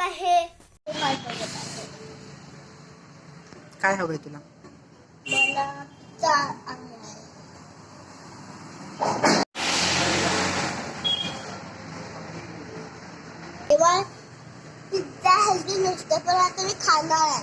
आहे काय बघत आहे. काय हवंय तुला? मला चार अंग आहे तेव्हा पिझ्झा हेल्दी नसतं पण आता मी खाणार आहे.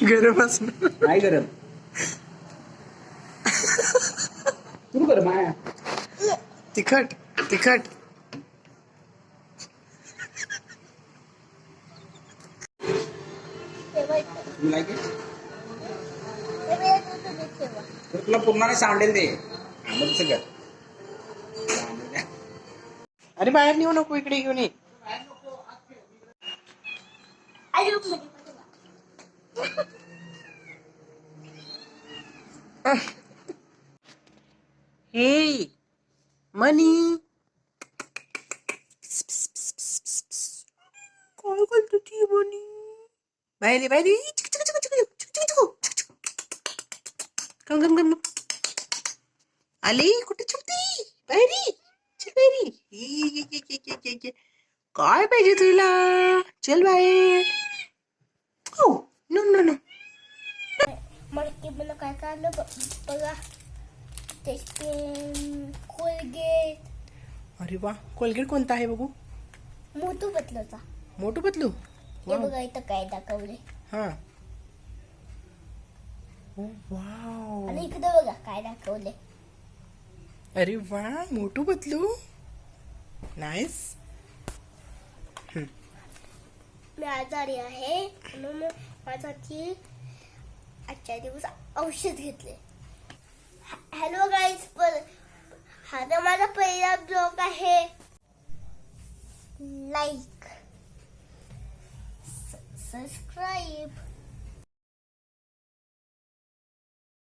गरम असणार नाही गरम सुरू कर माया तिखट तिखट तुला पूर्ण सांडेल ते सगळं अरे बाहेर नेऊ नको इकडे घेऊन ये हे मनी काय करतो ती मनी बाहेर बाहेर गम गम गम आली कुठे छुपती बाहेरी काय पाहिजे तुला? चल बाहेर. हो. नो नो नो मला की मला काय काढलं ब- बघा त्याचे कोलगेट अरे वा कोलगेट कोणता आहे बघू? मोठू बदलचा. मोठू पतलू हे बघा इथं काय दाखवले हा. ओ वाव आणि इकडे बघा काय दाखवले अरे वा मोठू पतलू नाईस मी आजारी आहे. म्हणून मग माझ्यासाठी आजच्या दिवस औषध घेतले. हॅलो गाईज पण हा तर माझा पहिला ब्लॉग आहे. Like subscribe